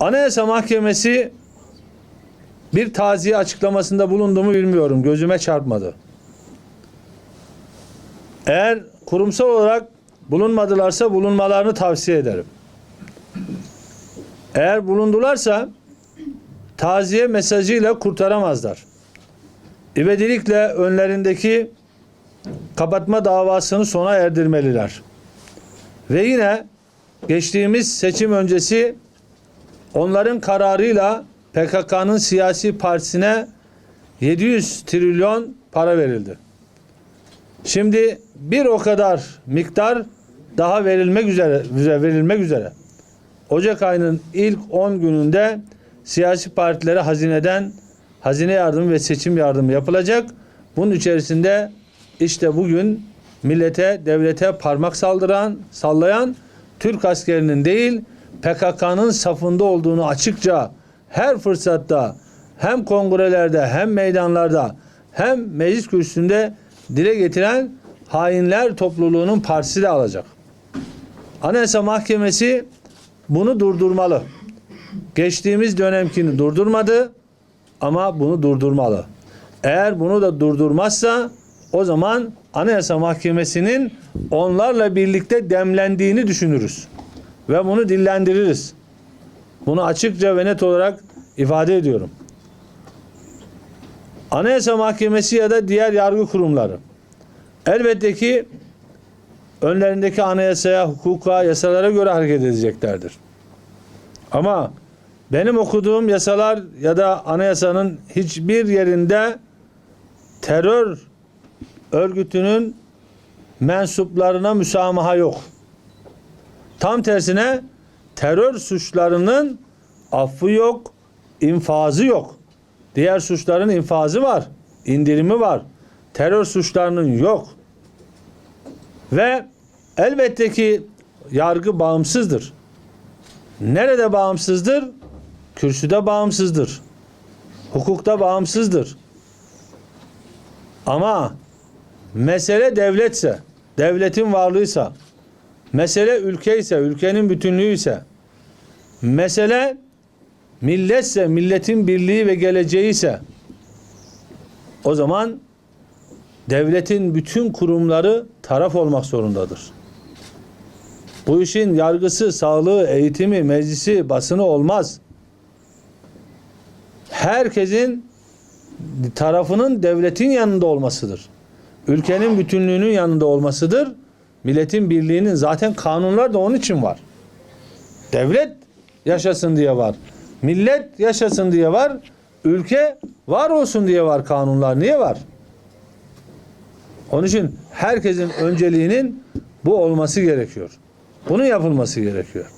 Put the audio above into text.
Anayasa Mahkemesi bir taziye açıklamasında bulundu mu bilmiyorum. Gözüme çarpmadı. Eğer kurumsal olarak bulunmadılarsa bulunmalarını tavsiye ederim. Eğer bulundularsa taziye mesajıyla kurtaramazlar. İvedilikle önlerindeki kapatma davasını sona erdirmeliler. Ve yine geçtiğimiz seçim öncesi onların kararıyla PKK'nın siyasi partisine 700 trilyon para verildi. Şimdi bir o kadar miktar daha verilmek üzere verilmek üzere. Ocak ayının ilk 10 gününde siyasi partilere hazineden hazine yardımı ve seçim yardımı yapılacak. Bunun içerisinde işte bugün millete, devlete parmak saldıran, sallayan Türk askerinin değil PKK'nın safında olduğunu açıkça her fırsatta hem kongrelerde hem meydanlarda hem meclis kürsüsünde dile getiren hainler topluluğunun partisi de alacak. Anayasa Mahkemesi bunu durdurmalı. Geçtiğimiz dönemkini durdurmadı ama bunu durdurmalı. Eğer bunu da durdurmazsa o zaman Anayasa Mahkemesi'nin onlarla birlikte demlendiğini düşünürüz. Ve bunu dillendiririz. Bunu açıkça ve net olarak ifade ediyorum. Anayasa Mahkemesi ya da diğer yargı kurumları elbette ki önlerindeki anayasaya, hukuka, yasalara göre hareket edeceklerdir. Ama benim okuduğum yasalar ya da anayasanın hiçbir yerinde terör örgütünün mensuplarına müsamaha yok. Tam tersine terör suçlarının affı yok, infazı yok. Diğer suçların infazı var, indirimi var. Terör suçlarının yok. Ve elbette ki yargı bağımsızdır. Nerede bağımsızdır? Kürsüde bağımsızdır. Hukukta bağımsızdır. Ama mesele devletse, devletin varlığıysa, mesele ülke ise, ülkenin bütünlüğü ise, mesele milletse, milletin birliği ve geleceği ise, o zaman devletin bütün kurumları taraf olmak zorundadır. Bu işin yargısı, sağlığı, eğitimi, meclisi, basını olmaz. Herkesin tarafının devletin yanında olmasıdır. Ülkenin bütünlüğünün yanında olmasıdır. Milletin birliğinin zaten kanunlar da onun için var. Devlet yaşasın diye var. Millet yaşasın diye var. Ülke var olsun diye var kanunlar. Niye var? Onun için herkesin önceliğinin bu olması gerekiyor. Bunun yapılması gerekiyor.